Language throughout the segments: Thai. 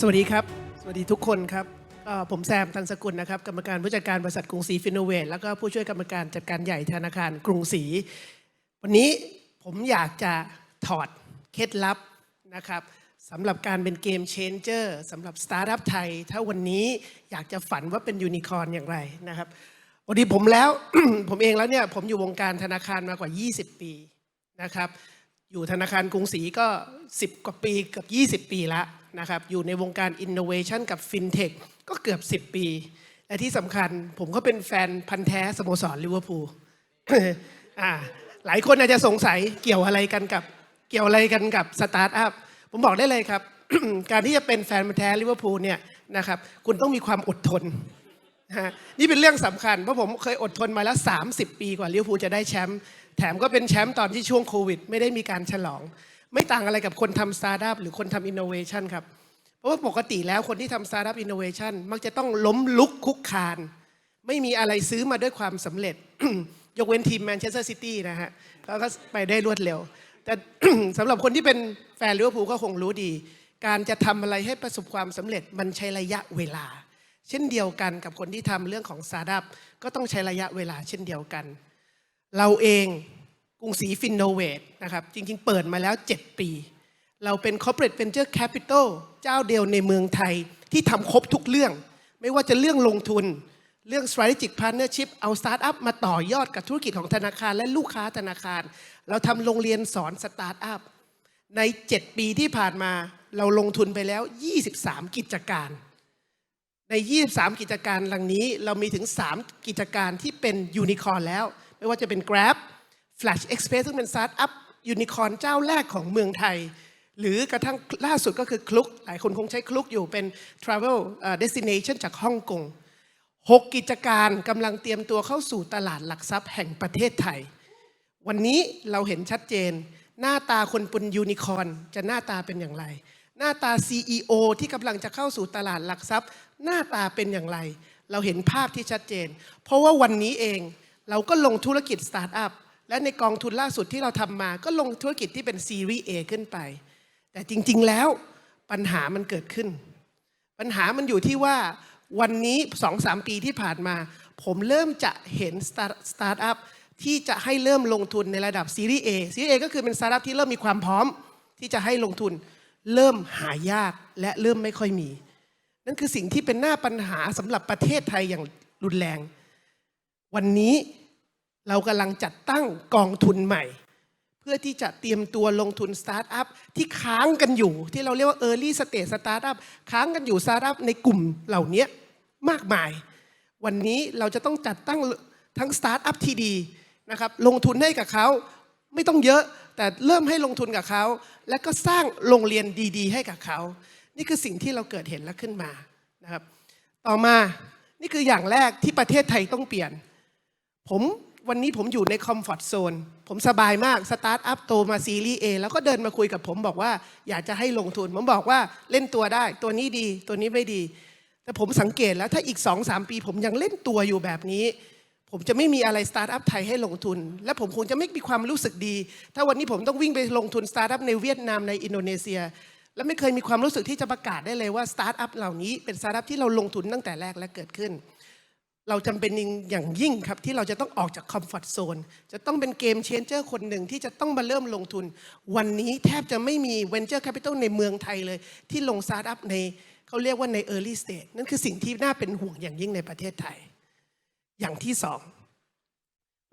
สวัสดีครับ สวัสดีทุกคนครับผมแซมทันสกุลนะครับกรรมการผู้จัดการบริษัทกรุงศรีฟินโนเวทแล้วก็ผู้ช่วยกรรมการจัดการใหญ่ธนาคารกรุงศรีวันนี้ผมอยากจะถอดเคล็ดลับนะครับสำหรับการเป็นเกมเชนเจอร์สำหรับสตาร์ทอัพไทย ถ้าวันนี้อยากจะฝันว่าเป็นยูนิคอร์นอย่างไรนะครับวันนี้ผมแล้ว ผมเองแล้วเนี่ยผมอยู่วงการธนาคารมากว่า 20 ปีนะครับอยู่ธนาคารกรุงศรีก็ 10 กว่าปีเกือบ20 ปีล้ว นะครับอยู่ในวงการ Innovation กับ FinTech ก็เกือบ 10 ปี และที่สำคัญผมก็เป็นแฟนพันธ์แท้สโมสรลิเวอร์พูลหลายคนอาจจะสงสัยเกี่ยวอะไรกันกับเกี่ยวอะไรกันกับสตาร์ทอัพผมบอกได้เลยครับ การที่จะเป็นแฟนพันธ์แท้ลิเวอร์พูลเนี่ยนะครับคุณต้องมีความอดทนนี่เป็นเรื่องสำคัญเพราะผมเคยอดทนมาแล้ว 30 ปีกว่าลิเวอร์พูลจะได้แชมป์แถมก็เป็นแชมป์ตอนที่ช่วงโควิด ไม่ได้มีการฉลอง ไม่ต่างอะไรกับคนทำสตาร์ทอัพหรือคนทำอินโนเวชันครับ เพราะว่าปกติแล้วคนที่ทำสตาร์ทอัพอินโนเวชันมักจะต้องล้มลุกคุกคาน ไม่มีอะไรซื้อมาด้วยความสำเร็จ ยกเว้นทีมแมนเชสเตอร์ซิตี้นะฮะเขาก็ไปได้รวดเร็ว แต่สำหรับคนที่เป็นแฟนลิเวอร์พูลก็คงรู้ดี การจะทำอะไรให้ประสบความสำเร็จมันใช้ระยะเวลา เช่นเดียวกันกับคนที่ทำเรื่องของสตาร์ทอัพก็ต้องใช้ระยะเวลาเช่นเดียวกัน เราเอง กรุงศรีฟินโนเวทนะครับ จริงๆ เปิดมาแล้ว 7 ปี เราเป็น corporate venture capital เจ้าเดียวในเมืองไทยที่ทำครบทุกเรื่อง ไม่ว่าจะเรื่องลงทุน เรื่อง strategic partnership เอาสตาร์ทอัพมาต่อยอดกับธุรกิจของธนาคารและลูกค้าธนาคาร เราทำโรงเรียนสอนสตาร์ทอัพใน 7 ปีที่ผ่านมาเราลงทุนไปแล้ว 23 กิจการ ใน 23 กิจการหลังนี้เรามีถึง 3 กิจการที่เป็นยูนิคอร์แล้ว ไม่ว่าจะเป็น Grab Flash Express ซึ่งเป็นสตาร์ทอัพยูนิคอร์เจ้าแรกของเมืองไทย หรือกระทั่งล่าสุดก็คือคลุก หลายคนคงใช้คลุกอยู่เป็น Travel เอ่อ Destination จากฮ่องกง6 กิจการกำลังเตรียมตัวเข้าสู่ตลาดหลักทรัพย์แห่งประเทศไทย วันนี้เราเห็นชัดเจน หน้าตาคนป็นยูนิคอนจะหน้าตาเป็นอย่างไร หน้าตา CEO ที่กำลังจะเข้าสู่ตลาดหลักทรัพย์ หน้าตาเป็นอย่างไร เราเห็นภาพที่ชัดเจน เพราะว่าวันนี้เองเราก็ลงธุรกิจสตาร์ทอัพ และในกองทุนล่าสุดที่เราทำมา ก็ลงธุรกิจที่เป็นซีรีส์ A ขึ้นไป แต่จริง ๆ แล้วปัญหามันเกิดขึ้น ปัญหามันอยู่ที่ว่าวันนี้สองสามปีที่ผ่านมา ผมเริ่มจะเห็นสตาร์ทอัพที่จะให้เริ่มลงทุนในระดับซีรีส์ A ซีรีส์ A ก็คือเป็นสตาร์ทอัพที่เริ่มมีความพร้อมที่จะให้ลงทุน เริ่มหายากและเริ่มไม่ค่อยมี นั่นคือสิ่งที่เป็นหน้าปัญหาสำหรับประเทศไทยอย่างรุนแรง วันนี้ เรากำลังจัดตั้งกองทุนใหม่ เพื่อที่จะเตรียมตัวลงทุนสตาร์ทอัพที่ค้างกันอยู่ ที่เราเรียกว่า Early Stage Startup ค้างกันอยู่สตาร์ทอัพในกลุ่มเหล่านี้มากมาย วันนี้เราจะต้องจัดตั้งทั้งสตาร์ทอัพที่ดีนะครับลงทุนให้กับเขาไม่ต้องเยอะแต่เริ่มให้ลงทุนกับเขา และก็สร้างโรงเรียนดี ๆ ให้กับเขา นี่คือสิ่งที่เราเกิดเห็นแล้วขึ้นมานะครับต่อมานี่คืออย่างแรกที่ประเทศไทยต้องเปลี่ยน ผม วันนี้ผมอยู่ในคอมฟอร์ทโซน ผมสบายมาก สตาร์ทอัพโตมาซีรีส์ A แล้วก็เดินมาคุยกับผมบอกว่า อยากจะให้ลงทุน ผมบอกว่าเล่นตัวได้ ตัวนี้ดี ตัวนี้ไม่ดี แต่ผมสังเกตแล้วถ้าอีก 2-3 ปี ผมยังเล่นตัวอยู่แบบนี้ ผมจะไม่มีอะไรสตาร์ทอัพไทยให้ลงทุน และผมคงจะไม่มีความรู้สึกดี ถ้าวันนี้ผมต้องวิ่งไปลงทุนสตาร์ทอัพในเวียดนามในอินโดนีเซีย และไม่เคยมีความรู้สึกที่จะประกาศได้เลยว่าสตาร์ทอัพเหล่านี้เป็นสตาร์ทอัพที่เราลงทุนตั้งแต่แรกและเกิดขึ้น เราจำเป็นอย่างยิ่งครับที่เราจะต้องออกจากคอมฟอร์ทโซนจะต้องเป็นเกมเชนเจอร์คนหนึ่งที่จะต้องมาเริ่มลงทุน วันนี้แทบจะไม่มี Venture Capital ในเมืองไทยเลย ที่ลงสตาร์ทอัพในเขาเรียกว่าใน Early Stage นั่นคือสิ่งที่น่าเป็นห่วงอย่างยิ่งในประเทศไทย อย่างที่สอง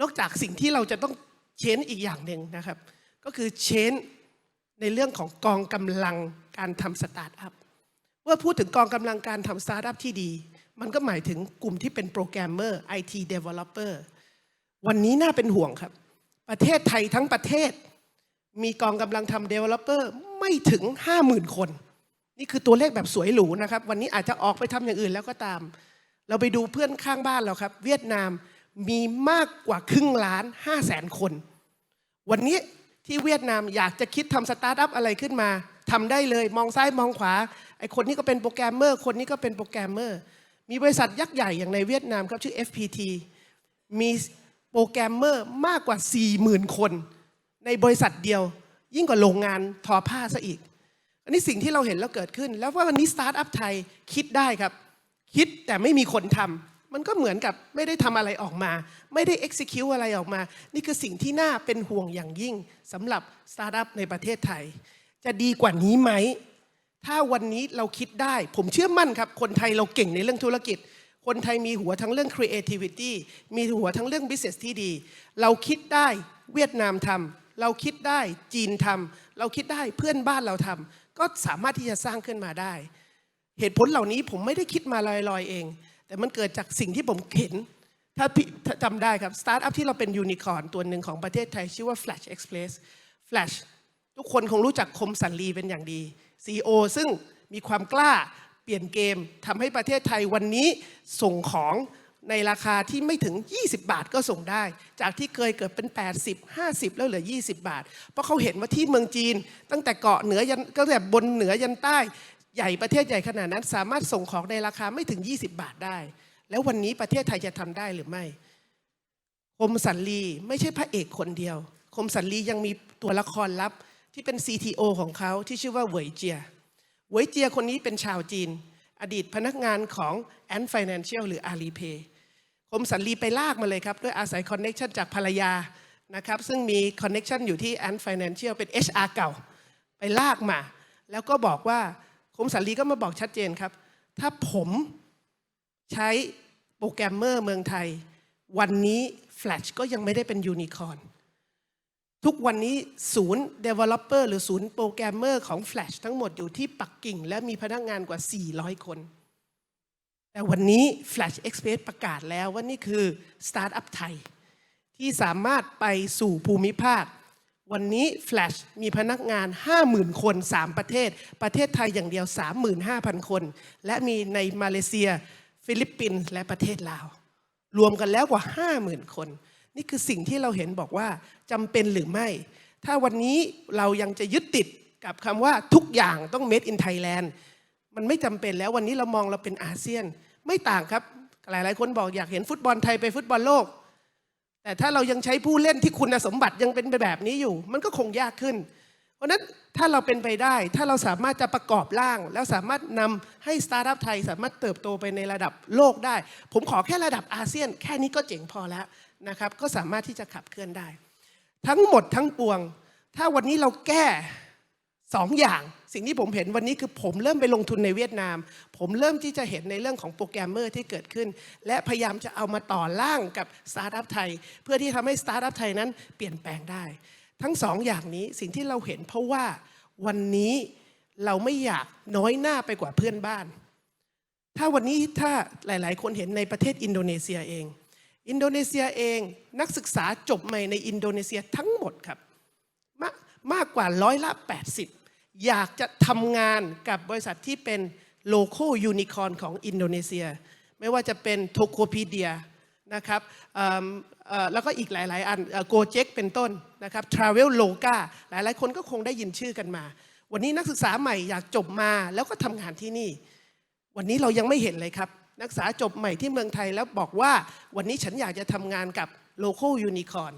นอกจากสิ่งที่เราจะต้องเชนอีกอย่างหนึ่งนะครับ ก็คือเชนในเรื่องของกองกำลังการทำสตาร์ทอัพเมื่อพูดถึงกองกำลังการทำสตาร์ทอัพที่ดี มันก็หมายถึงกลุ่มที่เป็นโปรแกรมเมอร์ IT Developer วันนี้น่าเป็นห่วงครับ ประเทศไทยทั้งประเทศ มีกองกำลังทำ Developer ไม่ถึง 50,000 คน นี่คือตัวเลขแบบสวยหรูนะครับ วันนี้อาจจะออกไปทำอย่างอื่นแล้วก็ตาม เราไปดูเพื่อนข้างบ้านเราครับ เวียดนามมีมากกว่าครึ่งล้าน5 0 0แสนคน วันนี้ที่เวียดนามอยากจะคิดทำสตาร์ทอัพอะไรขึ้นมาทำได้เลยมองซ้ายมองขวาไอคนนี้ก็เป็นโปรแกรมเมอร์ คนนี้ก็เป็นโปรแกรมเมอร์ มีบริษัทยักษ์ใหญ่อย่างในเวียดนามครับชื่อ FPT มีโปรแกรมเมอร์มากกว่า 40,000 คน ในบริษัทเดียว ยิ่งกว่าโรงงานทอผ้าซะอีก อันนี้สิ่งที่เราเห็นแล้วเกิดขึ้น แล้วว่าวันนี้สตาร์ทอัพไทยคิดได้ครับ คิดแต่ไม่มีคนทำมันก็เหมือนกับไม่ได้ทำอะไรออกมา ไม่ได้ execute อะไรออกมา นี่คือสิ่งที่น่าเป็นห่วงอย่างยิ่งสำหรับสตาร์ทอัพในประเทศไทย จะดีกว่านี้ไหม ถ้าวันนี้เราคิดได้ ผมเชื่อมั่นครับ คนไทยเราเก่งในเรื่องธุรกิจ คนไทยมีหัวทั้งเรื่อง creativity มีหัวทั้งเรื่อง business ที่ดี เราคิดได้เวียดนามทำเราคิดได้จีนทำเราคิดได้เพื่อนบ้านเราทำก็สามารถที่จะสร้างขึ้นมาได้ เหตุผลเหล่านี้ผมไม่ได้คิดมาลอยๆเอง แต่มันเกิดจากสิ่งที่ผมเห็นถ้าพี่ถ้าจำได้ครับสตาร์ทอัพที่เราเป็นยูนิคอร์นตัวหนึ่งของประเทศไทย ชื่อว่า Flash Express Flash ทุกคนคงรู้จักคมสันลีเป็นอย่างดี CEO ซึ่งมีความกล้าเปลี่ยนเกมทำให้ประเทศไทยวันนี้ส่งของในราคาที่ไม่ถึง 20 บาทก็ส่งได้ จากที่เคยเกิดเป็น 80 50 แล้วเหลือ 20 บาท เพราะเขาเห็นว่าที่เมืองจีน ตั้งแต่เกาะเหนือยันก็แต่บนเหนือยันใต้ ใหญ่ประเทศใหญ่ขนาดนั้น สามารถส่งของในราคาไม่ถึง 20 บาทได้ แล้ววันนี้ประเทศไทยจะทำได้หรือไม่คมสันลีไม่ใช่พระเอกคนเดียว คมสันลียังมีตัวละครลับ ที่เป็น CTO ของเขาที่ชื่อว่าเหวยเจียเหวยเจียคนนี้เป็นชาวจีน อดีตพนักงานของ Ant Financial หรือ Alipay คมสันลีไปลากมาเลยครับ ด้วยอาศัยคอนเน็ชันจากภรรยานะครับ ซึ่งมีคอนเน็ชันอยู่ที่ Ant Financial เป็น HR เก่า ไปลากมา แล้วก็บอกว่าคมสันลีก็มาบอกชัดเจนครับ ถ้าผมใช้โปรแกรมเมอร์เมืองไทย วันนี้ Flash ก็ยังไม่ได้เป็นยูนิคอร์ ทุกวันนี้ศูนย์ Developer หรือศูนย์โปรแกรมเมอร์ของ Flash ทั้งหมดอยู่ที่ปักกิ่ง และมีพนักงานกว่า 400 คน แต่วันนี้ Flash Express ประกาศแล้วว่านี่คือสตาร์ทอัพไทย ที่สามารถไปสู่ภูมิภาค วันนี้ Flash มีพนักงาน 50,000 คน 3 ประเทศ ประเทศไทยอย่างเดียว 35,000 คน และมีในมาเลเซีย ฟิลิปปินส์และประเทศลาว รวมกันแล้วกว่า 50,000 คน นี่คือสิ่งที่เราเห็นบอกว่าจำเป็นหรือไม่ ถ้าวันนี้เรายังจะยึดติดกับคำว่าทุกอย่างต้อง made in Thailand มันไม่จำเป็นแล้ววันนี้เรามองเราเป็นอาเซียน ไม่ต่างครับ หลาย ๆ คนบอกอยากเห็นฟุตบอลไทยไปฟุตบอลโลก แต่ถ้าเรายังใช้ผู้เล่นที่คุณสมบัติยังเป็นแบบนี้อยู่ มันก็คงยากขึ้น ราะนั้นถ้าเราเป็นไปได้ ถ้าเราสามารถจะประกอบร่าง แล้วสามารถนำให้สตาร์ทอัพไทย สามารถเติบโตไปในระดับโลกได้ ผมขอแค่ระดับอาเซียน แค่นี้ก็เจ๋งพอแล้วนะครับ ก็สามารถที่จะขับเคลื่อนได้ ทั้งหมดทั้งปวง ถ้าวันนี้เราแก้สองอย่าง สิ่งที่ผมเห็นวันนี้คือผมเริ่มไปลงทุนในเวียดนาม ผมเริ่มที่จะเห็นในเรื่องของโปรแกรมเมอร์ที่เกิดขึ้น และพยายามจะเอามาต่อล่างกับสตาร์ทอัพไทย เพื่อที่ทำให้สตาร์ทอัพไทยนั้นเปลี่ยนแปลงได้ ทั้งสองอย่างนี้สิ่งที่เราเห็นเพราะว่าวันนี้เราไม่อยากน้อยหน้าไปกว่าเพื่อนบ้าน ถ้าวันนี้ถ้าหลาย ๆ คนเห็นในประเทศอินโดนีเซียเอง อินโดนีเซียเองนักศึกษาจบใหม่ในอินโดนีเซียทั้งหมดครับมากมากกว่าร้อยละ 80 อยากจะทำงานกับบริษัทที่เป็นโลโก้ยูนิคอ n ของอินโดนีเซีย ไม่ว่าจะเป็นโทโคพีเดีย นะครับแล้วก็อีกหลาย ๆ อันโกเจ็กเป็นต้นนะครับทราเวลโลกาหลาย ๆ คนก็คงได้ยินชื่อกันมา วันนี้นักศึกษาใหม่อยากจบมาแล้วก็ทำงานที่นี่ วันนี้เรายังไม่เห็นเลยครับ นักศึกษาจบใหม่ที่เมืองไทยแล้วบอกว่าวันนี้ฉันอยากจะทำงานกับโลโก้ยูนิคอ n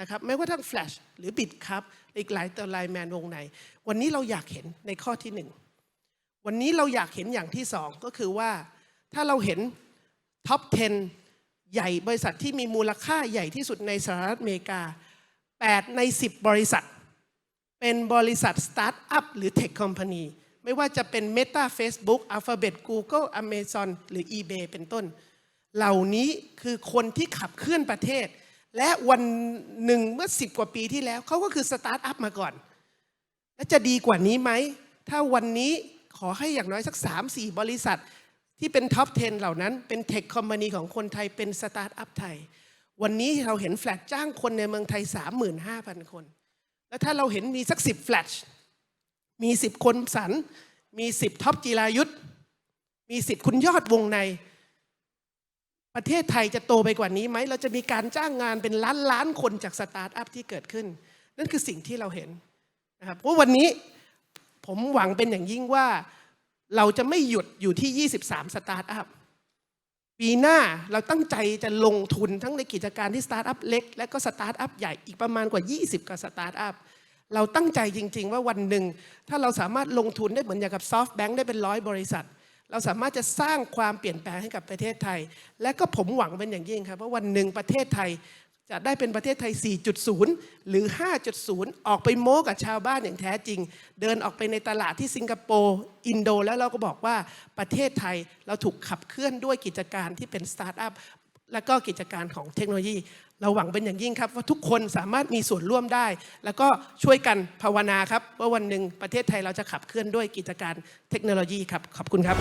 นะครับไม่ว่าทั้ง Flash หรือบิดครับอีกหลายตัวลน์แมนวงในวันนี้เราอยากเห็นในข้อที่หนึ่งวันนี้เราอยากเห็นอย่างที่สองก็คือว่าถ้าเราเห็นท็อป 10 ใหญ่บริษัทที่มีมูลค่าใหญ่ที่สุดในสหรัฐอเมริกา 8 ใน 10 บริษัท เป็นบริษัทสตาร์ทอัพหรือเทคคอมพานีไม่ว่าจะเป็น Meta Facebook Alphabet Google Amazon หรือ eBay เป็นต้น เหล่านี้คือคนที่ขับเคลื่อนประเทศ และวันหนึ่งเมื่อ 10 กว่าปีที่แล้วเขาก็คือสตาร์ทอัพมาก่อน และจะดีกว่านี้ไหม ถ้าวันนี้ขอให้อย่างน้อยสัก 3-4 บริษัท ที่เป็นท็อป 10 เหล่านั้น เป็นเทคคอมพานีของคนไทยเป็นสตาร์ทอัพไทย วันนี้เราเห็นแฟลตจ้างคนในเมืองไทย 35,000 คน แล้วถ้าเราเห็นมีสัก 10 แฟลชมี 10 คนสัน มี 10 ท็อปจีรายุทธมี 10 คุณยอดวงใน ประเทศไทยจะโตไปกว่านี้ไหม เราจะมีการจ้างงานเป็นล้านล้านๆคนจากสตาร์ทอัพที่เกิดขึ้น นั่นคือสิ่งที่เราเห็นนะครับเพราะวันนี้ผมหวังเป็นอย่างยิ่งว่า เราจะไม่หยุดอยู่ที่ 23 สตาร์ทอัพ ปีหน้าเราตั้งใจจะลงทุนทั้งในกิจการที่สตาร์ทอัพเล็ก และก็สตาร์ทอัพใหญ่อีกประมาณกว่า 20กับสตาร์ทอัพ เราตั้งใจจริง ๆ ว่าวันหนึ่ง ถ้าเราสามารถลงทุนได้เหมือนอย่างกับซอฟต์แบงค์ได้เป็นร้อยบริษัท เราสามารถจะสร้างความเปลี่ยนแปลงให้กับประเทศไทย และก็ผมหวังเป็นอย่างยิ่งครับว่าวันหนึ่งประเทศไทย จะได้เป็นประเทศไทย 4.0 หรือ 5.0 ออกไปโม้กับชาวบ้านอย่างแท้จริง เดินออกไปในตลาดที่สิงคโปร์ อินโด แล้วเราก็บอกว่าประเทศไทยเราถูกขับเคลื่อนด้วยกิจการที่เป็นสตาร์ทอัพและก็กิจการของเทคโนโลยี เราหวังเป็นอย่างยิ่งครับว่าทุกคนสามารถมีส่วนร่วมได้ แล้วก็ช่วยกันภาวนาครับว่าวันหนึ่งประเทศไทยเราจะขับเคลื่อนด้วยกิจการเทคโนโลยีครับ ขอบคุณครับ